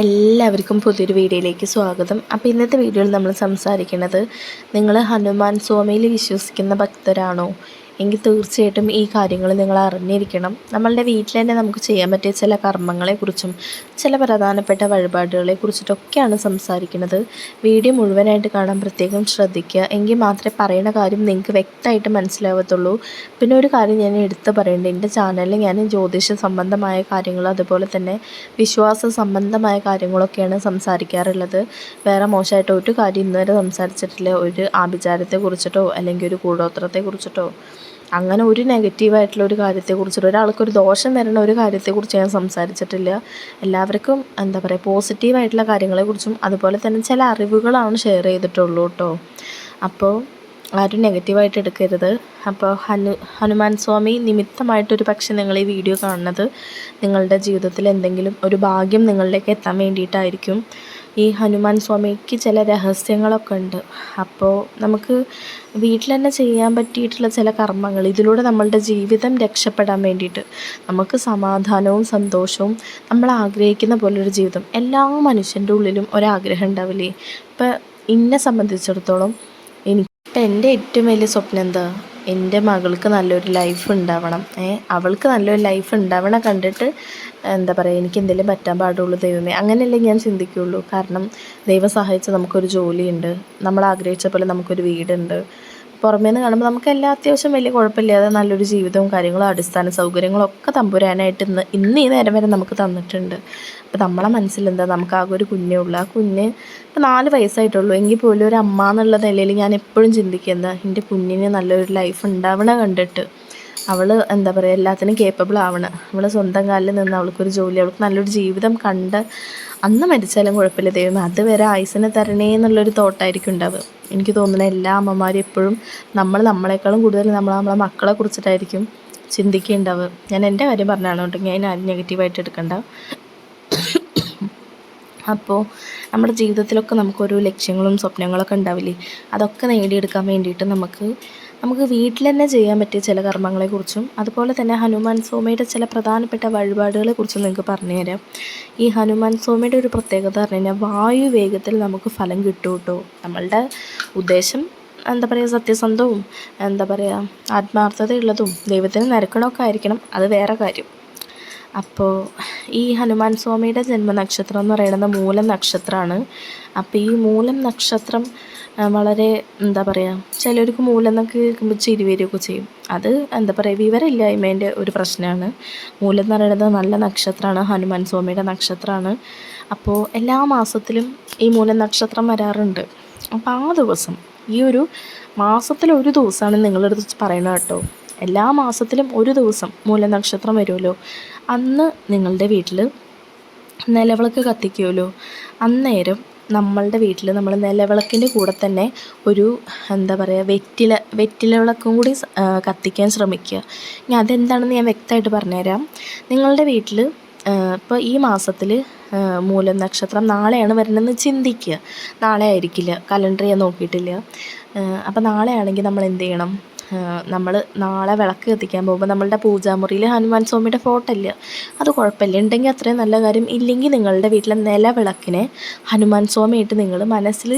എല്ലാവർക്കും പുതിയൊരു വീഡിയോയിലേക്ക് സ്വാഗതം. അപ്പോൾ ഇന്നത്തെ വീഡിയോയിൽ നമ്മൾ സംസാരിക്കുന്നത് നിങ്ങൾ ഹനുമാൻ സ്വാമിയിൽ വിശ്വസിക്കുന്ന ഭക്തരാണോ? എങ്കിൽ തീർച്ചയായിട്ടും ഈ കാര്യങ്ങൾ നിങ്ങൾ അറിഞ്ഞിരിക്കണം. നമ്മളുടെ വീട്ടിൽ തന്നെ നമുക്ക് ചെയ്യാൻ പറ്റിയ ചില കർമ്മങ്ങളെക്കുറിച്ചും ചില പ്രധാനപ്പെട്ട വഴിപാടുകളെ കുറിച്ചിട്ടൊക്കെയാണ് സംസാരിക്കുന്നത്. വീഡിയോ മുഴുവനായിട്ട് കാണാൻ പ്രത്യേകം ശ്രദ്ധിക്കുക. എങ്കിൽ മാത്രമേ പറയുന്ന കാര്യം നിങ്ങൾക്ക് വ്യക്തമായിട്ട് മനസ്സിലാവത്തുള്ളൂ. പിന്നെ ഒരു കാര്യം ഞാൻ എടുത്തു പറയേണ്ടത് എന്റെ ചാനലിൽ ഞാൻ ജ്യോതിഷ സംബന്ധമായ കാര്യങ്ങൾ അതുപോലെ തന്നെ വിശ്വാസ സംബന്ധമായ കാര്യങ്ങളൊക്കെയാണ് സംസാരിക്കാറുള്ളത്. വേറെ മോശമായിട്ട് ഒരു കാര്യം ഇന്നുവരെ സംസാരിച്ചിട്ടില്ല. ഒരു ആഭിചാരത്തെ കുറിച്ചിട്ടോ അല്ലെങ്കിൽ ഒരു കൂടോത്രത്തെ കുറിച്ചിട്ടോ അങ്ങനെ ഒരു നെഗറ്റീവായിട്ടുള്ള ഒരു കാര്യത്തെക്കുറിച്ചിട്ട് ഒരാൾക്കൊരു ദോഷം വരുന്ന ഒരു കാര്യത്തെക്കുറിച്ച് ഞാൻ സംസാരിച്ചിട്ടില്ല. എല്ലാവർക്കും എന്താ പറയുക പോസിറ്റീവായിട്ടുള്ള കാര്യങ്ങളെക്കുറിച്ചും അതുപോലെ തന്നെ ചില അറിവുകളാണ് ഷെയർ ചെയ്തിട്ടുള്ളൂ കേട്ടോ. അപ്പോൾ ആരും നെഗറ്റീവായിട്ട് എടുക്കരുത്. അപ്പോൾ ഹനു ഹനുമാൻ സ്വാമി നിമിത്തമായിട്ടൊരു പക്ഷെ നിങ്ങൾ ഈ വീഡിയോ കാണുന്നത് നിങ്ങളുടെ ജീവിതത്തിൽ എന്തെങ്കിലും ഒരു ഭാഗ്യം നിങ്ങളിലേക്ക് എത്താൻ വേണ്ടിയിട്ടായിരിക്കും. ഈ ഹനുമാൻ സ്വാമിക്ക് ചില രഹസ്യങ്ങളൊക്കെ ഉണ്ട്. അപ്പോൾ നമുക്ക് വീട്ടിൽ തന്നെ ചെയ്യാൻ പറ്റിയിട്ടുള്ള ചില കർമ്മങ്ങൾ ഇതിലൂടെ നമ്മളുടെ ജീവിതം രക്ഷപ്പെടാൻ വേണ്ടിയിട്ട് നമുക്ക് സമാധാനവും സന്തോഷവും നമ്മൾ ആഗ്രഹിക്കുന്ന പോലൊരു ജീവിതം എല്ലാ മനുഷ്യന്റെ ഉള്ളിലും ഒരാഗ്രഹം ഉണ്ടാവില്ലേ? ഇപ്പം എന്നെ സംബന്ധിച്ചിടത്തോളം എനിക്ക് എന്റെ ഏറ്റവും വലിയ സ്വപ്നം എന്താ? എന്റെ മകൾക്ക് നല്ലൊരു ലൈഫ് ഉണ്ടാവണം. അവൾക്ക് നല്ലൊരു ലൈഫ് ഉണ്ടാവണം കണ്ടിട്ട് എന്താ പറയുക എനിക്ക് എന്തെങ്കിലും പറ്റാൻ പാടുള്ളൂ ദൈവമേ. അങ്ങനെയല്ലേ ഞാൻ ചിന്തിക്കുകയുള്ളൂ കാരണം ദൈവം സഹായിച്ച നമുക്കൊരു ജോലിയുണ്ട്. നമ്മൾ ആഗ്രഹിച്ച പോലെ നമുക്കൊരു വീടുണ്ട്. പുറമേ നിന്ന് കാണുമ്പോൾ നമുക്ക് എല്ലാ അത്യാവശ്യം വലിയ കുഴപ്പമില്ലാതെ നല്ലൊരു ജീവിതവും കാര്യങ്ങളും അടിസ്ഥാന സൗകര്യങ്ങളും ഒക്കെ തമ്പുരാനായിട്ട് ഇന്ന് ഇന്ന് ഈ നേരം വരെ നമുക്ക് തന്നിട്ടുണ്ട്. അപ്പോൾ നമ്മളെ മനസ്സിലെന്താ നമുക്ക് ആകെ ഒരു കുഞ്ഞേ ഉള്ളൂ. ആ കുഞ്ഞ് ഇപ്പോൾ നാല് വയസ്സായിട്ടുള്ളൂ. എങ്കിൽ പോലും ഒരു അമ്മ എന്നുള്ള നിലയിൽ ഞാൻ എപ്പോഴും ചിന്തിക്കുന്നത് എന്റെ കുഞ്ഞിന് നല്ലൊരു ലൈഫ് ഉണ്ടാവണ കണ്ടിട്ട്. അവൾ എന്താ പറയുക എല്ലാത്തിനും കേപ്പബിൾ ആവണം. അവൾ സ്വന്തം കാലിൽ നിന്ന് അവൾക്കൊരു ജോലി അവൾക്ക് നല്ലൊരു ജീവിതം കണ്ട് അന്ന് മരിച്ചാലും കുഴപ്പമില്ല. ദൈവമേ അതുവരെ ആയുസിനെ തരണേ എന്നുള്ളൊരു തോട്ടായിരിക്കും ഉണ്ടാവുക. എനിക്ക് തോന്നുന്നത് എല്ലാ അമ്മമാരും എപ്പോഴും നമ്മൾ നമ്മളെക്കാളും കൂടുതൽ നമ്മൾ നമ്മളെ മക്കളെ കുറിച്ചിട്ടായിരിക്കും ചിന്തിക്കേണ്ടവർ ഞാൻ എന്റെ കാര്യം പറഞ്ഞാണ് കേട്ടോ. ഞാൻ ആരും നെഗറ്റീവായിട്ട് എടുക്കണ്ട. അപ്പോൾ നമ്മുടെ ജീവിതത്തിലൊക്കെ നമുക്കൊരു ലക്ഷ്യങ്ങളും സ്വപ്നങ്ങളൊക്കെ ഉണ്ടാവില്ലേ? അതൊക്കെ നേടിയെടുക്കാൻ വേണ്ടിയിട്ട് നമുക്ക് നമുക്ക് വീട്ടിൽ തന്നെ ചെയ്യാൻ പറ്റിയ ചില കർമ്മങ്ങളെക്കുറിച്ചും അതുപോലെ തന്നെ ഹനുമാൻ സ്വാമിയുടെ ചില പ്രധാനപ്പെട്ട വഴിപാടുകളെക്കുറിച്ചും നിങ്ങൾക്ക് പറഞ്ഞു തരാം. ഈ ഹനുമാൻ സ്വാമിയുടെ ഒരു പ്രത്യേകത പറഞ്ഞു കഴിഞ്ഞാൽ വായു വേഗത്തിൽ നമുക്ക് ഫലം കിട്ടും കേട്ടോ. നമ്മളുടെ ഉദ്ദേശം എന്താ പറയുക സത്യസന്ധവും എന്താ പറയുക ആത്മാർത്ഥതയുള്ളതും ദൈവത്തിന് നിരക്കണമൊക്കെ ആയിരിക്കണം. അത് വേറെ കാര്യം. അപ്പോൾ ഈ ഹനുമാൻ സ്വാമിയുടെ ജന്മനക്ഷത്രം എന്ന് പറയുന്നത് മൂലം നക്ഷത്രമാണ്. അപ്പോൾ ഈ മൂലം നക്ഷത്രം വളരെ എന്താ പറയുക ചിലർക്ക് മൂലം എന്നൊക്കെ കേൾക്കുമ്പോൾ ചിരി വരികയൊക്കെ ചെയ്യും. അത് എന്താ പറയുക വിവരമില്ലായ്മേന്റെ ഒരു പ്രശ്നമാണ്. മൂലം എന്ന് പറയുന്നത് നല്ല നക്ഷത്രമാണ് ഹനുമാൻ സ്വാമിയുടെ നക്ഷത്രമാണ്. അപ്പോൾ എല്ലാ മാസത്തിലും ഈ മൂലം നക്ഷത്രം വരാറുണ്ട്. അപ്പോൾ ആ ദിവസം ഈ ഒരു മാസത്തിൽ ഒരു ദിവസമാണ് നിങ്ങളെടുത്ത് പറയുന്നത് കേട്ടോ. എല്ലാ മാസത്തിലും ഒരു ദിവസം മൂലനക്ഷത്രം വരുമല്ലോ. അന്ന് നിങ്ങളുടെ വീട്ടിൽ നിലവിളക്ക് കത്തിക്കുമല്ലോ. അന്നേരം നമ്മളുടെ വീട്ടിൽ നമ്മൾ നിലവിളക്കിന്റെ കൂടെ തന്നെ ഒരു എന്താ പറയുക വെറ്റില വെറ്റില വിളക്കും കൂടി കത്തിക്കാൻ ശ്രമിക്കുക. ഇനി അതെന്താണെന്ന് ഞാൻ വ്യക്തമായിട്ട് പറഞ്ഞുതരാം. നിങ്ങളുടെ വീട്ടിൽ ഇപ്പോൾ ഈ മാസത്തിൽ മൂലം നക്ഷത്രം നാളെയാണ് വരണമെന്ന് ചിന്തിക്കുക. നാളെ ആയിരിക്കില്ല. കലണ്ടർ ഞാൻ നോക്കിയിട്ടില്ല. അപ്പോൾ നാളെയാണെങ്കിൽ നമ്മൾ എന്ത് ചെയ്യണം? നമ്മൾ നാളെ വിളക്ക് കത്തിക്കാൻ പോകുമ്പോൾ നമ്മളുടെ പൂജാമുറിയിൽ ഹനുമാൻ സ്വാമിയുടെ ഫോട്ടോ ഇല്ല. അത് കുഴപ്പമില്ല. ഉണ്ടെങ്കിൽ അത്രയും നല്ല കാര്യം. ഇല്ലെങ്കിൽ നിങ്ങളുടെ വീട്ടിലെ നിലവിളക്കിനെ ഹനുമാൻ സ്വാമിയായിട്ട് നിങ്ങൾ മനസ്സിൽ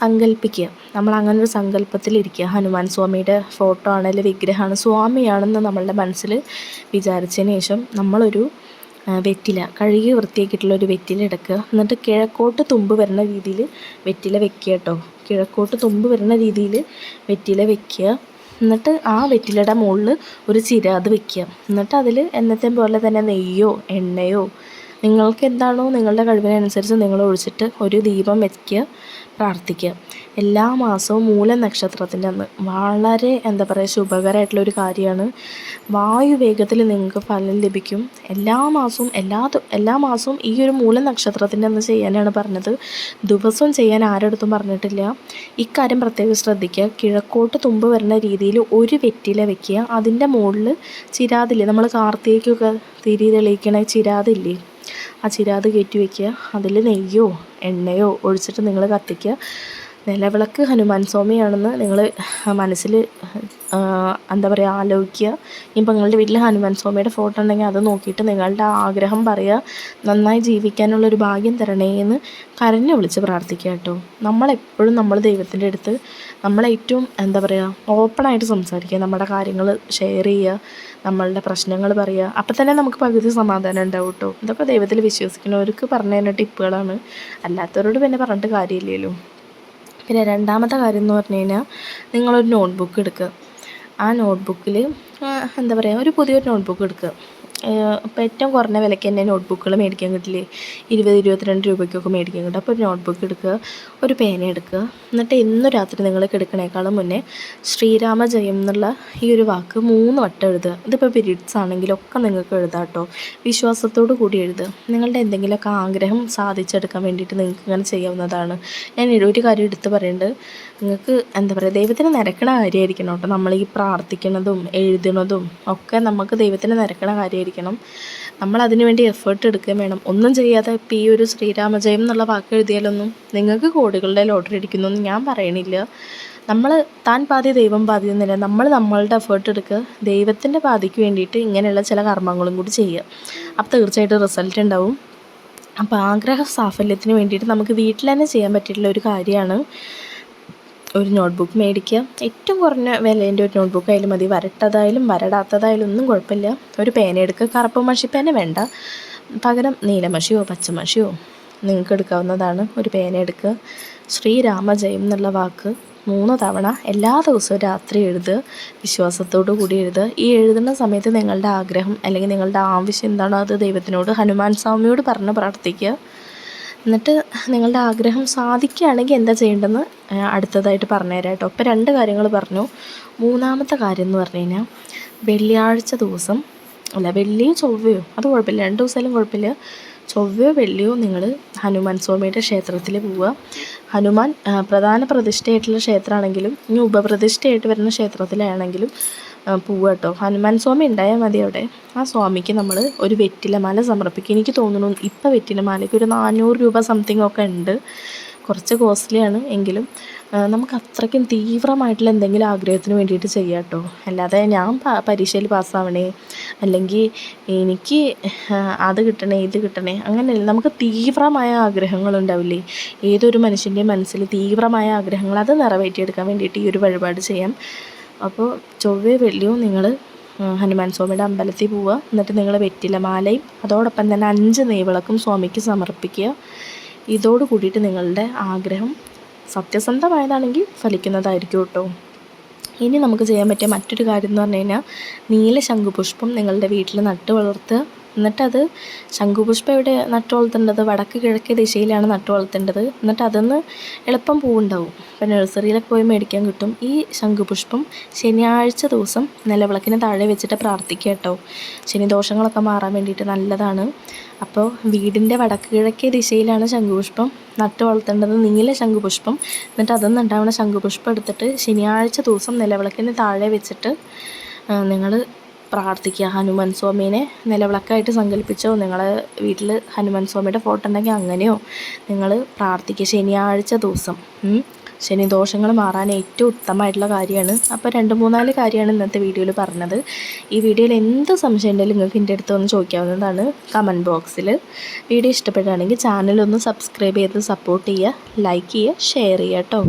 സങ്കല്പിക്കുക നമ്മൾ അങ്ങനെ ഒരു സങ്കല്പത്തിലിരിക്കുക ഹനുമാൻ സ്വാമിയുടെ ഫോട്ടോ ആണെങ്കിൽ വിഗ്രഹമാണ് സ്വാമിയാണെന്ന് നമ്മളുടെ മനസ്സിൽ വിചാരിച്ചതിന് ശേഷം നമ്മളൊരു വെറ്റില കഴുകി വൃത്തിയാക്കിയിട്ടുള്ള ഒരു വെറ്റില എടുക്കുക. എന്നിട്ട് കിഴക്കോട്ട് തുമ്പ് വരുന്ന രീതിയിൽ വെറ്റില വെക്കുക കേട്ടോ. കിഴക്കോട്ട് തുമ്പ് വരുന്ന രീതിയിൽ വെറ്റില വെക്കുക. എന്നിട്ട് ആ വെറ്റിലയുടെ മുകളിൽ ഒരു ചിരാത് വെക്കുക. എന്നിട്ട് അതിൽ എന്നത്തെ പോലെ തന്നെ നെയ്യോ എണ്ണയോ നിങ്ങൾക്ക് എന്താണോ നിങ്ങളുടെ കഴിവിനനുസരിച്ച് നിങ്ങൾ ഒഴിച്ചിട്ട് ഒരു ദീപം വെക്കുക പ്രാർത്ഥിക്കുക. എല്ലാ മാസവും മൂല നക്ഷത്രത്തിന്റെ അന്ന്. വളരെ എന്താ പറയുക ശുഭകരമായിട്ടുള്ള ഒരു കാര്യമാണ്. വായു വേഗത്തിൽ നിങ്ങൾക്ക് ഫലം ലഭിക്കും. എല്ലാ മാസവും എല്ലാ എല്ലാ മാസവും ഈ ഒരു മൂല നക്ഷത്രത്തിന്റെ അന്ന് ചെയ്യാനാണ് പറഞ്ഞത്. ദിവസവും ചെയ്യാൻ ആരടുത്തും പറഞ്ഞിട്ടില്ല. ഇക്കാര്യം പ്രത്യേകം ശ്രദ്ധിക്കുക. കിഴക്കോട്ട് തുമ്പ് വരുന്ന രീതിയിൽ ഒരു വെറ്റില വെക്കുക. അതിന്റെ മുകളിൽ ചിരാതില്ലേ? നമ്മൾ കാർത്തികയ്ക്കൊക്കെ തിരി തെളിയിക്കണ ചിരാതില്ലേ? ആ ചിരാത് കയറ്റി വയ്ക്കുക അതിൽ നെയ്യോ എണ്ണയോ ഒഴിച്ചിട്ട് നിങ്ങൾ കത്തിക്കുക. നിലവിളക്ക് ഹനുമാൻ സ്വാമിയാണെന്ന് നിങ്ങൾ മനസ്സിൽ എന്താ പറയുക ആലോചിക്കുക. ഇപ്പം നിങ്ങളുടെ വീട്ടിൽ ഹനുമാൻ സ്വാമിയുടെ ഫോട്ടോ ഉണ്ടെങ്കിൽ അത് നോക്കിയിട്ട് നിങ്ങളുടെ ആഗ്രഹം പറയുക. നന്നായി ജീവിക്കാനുള്ളൊരു ഭാഗ്യം തരണേ എന്ന് കരഞ്ഞു വിളിച്ച് പ്രാർത്ഥിക്കുക കേട്ടോ. നമ്മളെപ്പോഴും നമ്മൾ ദൈവത്തിന്റെ അടുത്ത് നമ്മളേറ്റവും എന്താ പറയുക ഓപ്പണായിട്ട് സംസാരിക്കുക നമ്മുടെ കാര്യങ്ങൾ ഷെയർ ചെയ്യുക നമ്മളുടെ പ്രശ്നങ്ങൾ പറയുക. അപ്പം തന്നെ നമുക്ക് പകുതി സമാധാനം ഉണ്ടാവും കേട്ടോ ഇതൊക്കെ ദൈവത്തിൽ വിശ്വസിക്കുന്നവർക്ക് പറഞ്ഞു തരുന്ന ടിപ്പുകളാണ്. അല്ലാത്തവരോട് പിന്നെ പറഞ്ഞിട്ട് കാര്യമില്ലല്ലോ. പിന്നെ രണ്ടാമത്തെ കാര്യം എന്ന് പറഞ്ഞു കഴിഞ്ഞാൽ നിങ്ങളൊരു നോട്ട്ബുക്ക് എടുക്കുക. ആ നോട്ട്ബുക്കിൽ എന്താ പറയുക ഒരു പുതിയൊരു നോട്ട്ബുക്ക് എടുക്കുക. ഇപ്പോൾ ഏറ്റവും കുറഞ്ഞ വിലയ്ക്ക് തന്നെ നോട്ട്ബുക്കുകൾ മേടിക്കാൻ കിട്ടില്ലേ? ഇരുപത് ഇരുപത്തിരണ്ട് രൂപയ്ക്കൊക്കെ മേടിക്കാൻ കിട്ടും. അപ്പോൾ ഒരു നോട്ട്ബുക്ക് എടുക്കുക ഒരു പേന എടുക്കുക. എന്നിട്ട് ഇന്ന് രാത്രി നിങ്ങൾ കിടക്കണേക്കാളും മുന്നേ ശ്രീരാമ ജയം എന്നുള്ള ഈ ഒരു വാക്ക് മൂന്ന് വട്ടം എഴുതുക. ഇതിപ്പോൾ പിരീഡ്സ് ആണെങ്കിലും ഒക്കെ നിങ്ങൾക്ക് എഴുതാം കേട്ടോ. വിശ്വാസത്തോടു കൂടി എഴുതുക. നിങ്ങളുടെ എന്തെങ്കിലുമൊക്കെ ആഗ്രഹം സാധിച്ചെടുക്കാൻ വേണ്ടിയിട്ട് നിങ്ങൾക്ക് ഇങ്ങനെ ചെയ്യാവുന്നതാണ്. ഞാൻ ഒരു കാര്യം എടുത്ത് പറയുന്നുണ്ട് നിങ്ങൾക്ക് എന്താ പറയുക ദൈവത്തിന് നിരക്കണ കാര്യമായിരിക്കണം കേട്ടോ. നമ്മൾ ഈ പ്രാർത്ഥിക്കുന്നതും എഴുതുന്നതും ഒക്കെ നമുക്ക് ദൈവത്തിന് നിരക്കണ കാര്യമായിരിക്കണം നമ്മൾ അതിനുവേണ്ടി എഫേർട്ട് എടുക്കുകയും വേണം. ഒന്നും ചെയ്യാതെ ഇപ്പോൾ ഈ ഒരു ശ്രീരാമജയം എന്നുള്ള വാക്ക് എഴുതിയാലൊന്നും നിങ്ങൾക്ക് കോടികളുടെ ലോട്ടറി അടിക്കുന്നു എന്ന് ഞാൻ പറയണില്ല. നമ്മൾ താൻ പാതി ദൈവം പാതി എന്നില്ല നമ്മൾ നമ്മളുടെ എഫേർട്ട് എടുക്കുക. ദൈവത്തിന്റെ പാതിക്ക് വേണ്ടിയിട്ട് ഇങ്ങനെയുള്ള ചില കർമ്മങ്ങളും കൂടി ചെയ്യുക. അപ്പോൾ തീർച്ചയായിട്ടും റിസൾട്ട് ഉണ്ടാവും. അപ്പോൾ ആഗ്രഹ സാഫല്യത്തിന് വേണ്ടിയിട്ട് നമുക്ക് വീട്ടിൽ തന്നെ ചെയ്യാൻ പറ്റിയിട്ടുള്ള ഒരു കാര്യമാണ്. ഒരു നോട്ട്ബുക്ക് മേടിക്കുക. ഏറ്റവും കുറഞ്ഞ വിലേന്റെ ഒരു നോട്ട്ബുക്ക് ആയാലും മതി. വരട്ടതായാലും വരടാത്തതായാലും ഒന്നും കുഴപ്പമില്ല. ഒരു പേന എടുക്കുക. കറുപ്പ് മഷി പേന വേണ്ട. പകരം നീലമഷിയോ പച്ചമഷിയോ നിങ്ങൾക്ക് എടുക്കാവുന്നതാണ്. ഒരു പേന എടുക്കുക. ശ്രീരാമജയം എന്നുള്ള വാക്ക് മൂന്ന് തവണ എല്ലാ ദിവസവും രാത്രി എഴുതുക. വിശ്വാസത്തോടു കൂടി എഴുതുക. ഈ എഴുതുന്ന സമയത്ത് നിങ്ങളുടെ ആഗ്രഹം അല്ലെങ്കിൽ നിങ്ങളുടെ ആവശ്യം എന്താണോ അത് ദൈവത്തിനോട് ഹനുമാൻ സ്വാമിയോട് പറഞ്ഞ് പ്രാർത്ഥിക്കുക. എന്നിട്ട് നിങ്ങളുടെ ആഗ്രഹം സാധിക്കുകയാണെങ്കിൽ എന്താ ചെയ്യേണ്ടതെന്ന് അടുത്തതായിട്ട് പറഞ്ഞുതരാം കേട്ടോ ഇപ്പോൾ രണ്ട് കാര്യങ്ങൾ പറഞ്ഞു. മൂന്നാമത്തെ കാര്യം എന്ന് പറഞ്ഞു കഴിഞ്ഞാൽ വെള്ളിയാഴ്ച ദിവസം അല്ല വെള്ളിയോ ചൊവ്വയോ അത് കുഴപ്പമില്ല. രണ്ട് ദിവസമായാലും കുഴപ്പമില്ല. ചൊവ്വയോ വെള്ളിയോ നിങ്ങൾ ഹനുമാൻ സ്വാമിയുടെ ക്ഷേത്രത്തിൽ പോവുക. ഹനുമാൻ പ്രധാന പ്രതിഷ്ഠയായിട്ടുള്ള ക്ഷേത്രമാണെങ്കിലും ഇനി ഉപപ്രതിഷ്ഠയായിട്ട് വരുന്ന ക്ഷേത്രത്തിലാണെങ്കിലും പോവുക കേട്ടോ ഹനുമാൻ സ്വാമി ഉണ്ടായാൽ മതി അവിടെ. ആ സ്വാമിക്ക് നമ്മൾ ഒരു വെറ്റിലമാല സമർപ്പിക്കും. എനിക്ക് തോന്നുന്നു ഇപ്പം വെറ്റിലമാലയ്ക്ക് ഒരു നാനൂറ് രൂപ സംതിങ് ഒക്കെ ഉണ്ട്. കുറച്ച് കോസ്റ്റ്ലിയാണ് എങ്കിലും നമുക്ക് അത്രയ്ക്കും തീവ്രമായിട്ടുള്ള എന്തെങ്കിലും ആഗ്രഹത്തിന് വേണ്ടിയിട്ട് ചെയ്യാം കേട്ടോ അല്ലാതെ ഞാൻ പരീക്ഷയിൽ പാസ്സാവണേ അല്ലെങ്കിൽ എനിക്ക് അത് കിട്ടണേ ഇത് കിട്ടണേ അങ്ങനെയല്ല. നമുക്ക് തീവ്രമായ ആഗ്രഹങ്ങളുണ്ടാവില്ലേ ഏതൊരു മനുഷ്യന്റെയും മനസ്സിൽ തീവ്രമായ ആഗ്രഹങ്ങൾ അത് നിറവേറ്റിയെടുക്കാൻ വേണ്ടിയിട്ട് ഈ ഒരു വഴിപാട് ചെയ്യാം. അപ്പോൾ ചൊവ്വേ വെള്ളിയും നിങ്ങൾ ഹനുമാൻ സ്വാമിയുടെ അമ്പലത്തിൽ പോവുക. എന്നിട്ട് നിങ്ങൾ വെറ്റിലമാലയും അതോടൊപ്പം തന്നെ അഞ്ച് നെയ്വിളക്കും സ്വാമിക്ക് സമർപ്പിക്കുക. ഇതോട് കൂടിയിട്ട് നിങ്ങളുടെ ആഗ്രഹം സത്യസന്ധമായതാണെങ്കിൽ ഫലിക്കുന്നതായിരിക്കും കേട്ടോ. ഇനി നമുക്ക് ചെയ്യാൻ പറ്റിയ മറ്റൊരു കാര്യം എന്ന് പറഞ്ഞു കഴിഞ്ഞാൽ നീല ശംഖുപുഷ്പം നിങ്ങളുടെ വീട്ടിൽ നട്ടു വളർത്തുക എന്നിട്ടത് ശംഖുപുഷ്പം ഇവിടെ നട്ടു വളർത്തേണ്ടത് വടക്ക് കിഴക്കേ ദിശയിലാണ് നട്ടു വളർത്തേണ്ടത്. എന്നിട്ട് അതൊന്ന് എളുപ്പം പൂവുണ്ടാവും. ഇപ്പം നഴ്സറിയിലൊക്കെ പോയി മേടിക്കാൻ കിട്ടും. ഈ ശംഖുപുഷ്പം ശനിയാഴ്ച ദിവസം നിലവിളക്കിന് താഴെ വെച്ചിട്ട് പ്രാർത്ഥിക്കുക കേട്ടോ. ശനിദോഷങ്ങളൊക്കെ മാറാൻ വേണ്ടിയിട്ട് നല്ലതാണ്. അപ്പോൾ വീടിന്റെ വടക്ക് കിഴക്കേ ദിശയിലാണ് ശംഖുപുഷ്പം നട്ടു വളർത്തേണ്ടത് നീല ശംഖുപുഷ്പം. എന്നിട്ട് അതിൽ നിന്നുണ്ടാവുന്ന ശംഖുപുഷ്പം എടുത്തിട്ട് ശനിയാഴ്ച ദിവസം നിലവിളക്കിന് താഴെ വെച്ചിട്ട് നിങ്ങൾ പ്രാർത്ഥിക്കുക ഹനുമാൻ സ്വാമീനെ. നിലവിളക്കായിട്ട് സങ്കല്പിച്ചോ? നിങ്ങളെ വീട്ടിൽ ഹനുമാൻ സ്വാമിയുടെ ഫോട്ടോ ഉണ്ടെങ്കിൽ അങ്ങനെയോ? നിങ്ങൾ പ്രാർത്ഥിക്കുക. ശനിയാഴ്ച ദിവസം. ശനി ദോഷങ്ങൾ മാറാൻ ഏറ്റവും ഉത്തമമായിട്ടുള്ള കാര്യമാണ്. അപ്പോൾ രണ്ട് മൂന്നാൽ കാര്യമാണ് ഇന്നത്തെ വീഡിയോയിൽ പറഞ്ഞത്. ഈ വീഡിയോയിൽ എന്ത് സംശയം ഉണ്ടെങ്കിലും നിങ്ങൾക്ക് എന്റെ അടുത്ത് ഒന്ന് ചോദിക്കാവുന്നതാണ് കമന്റ് ബോക്സിൽ. വീഡിയോ ഇഷ്ടപ്പെടുകയാണെങ്കിൽ ചാനലൊന്ന് സബ്സ്ക്രൈബ് ചെയ്ത് സപ്പോർട്ട് ചെയ്യുക ലൈക്ക് ചെയ്യുക ഷെയർ ചെയ്യുക കേട്ടോ.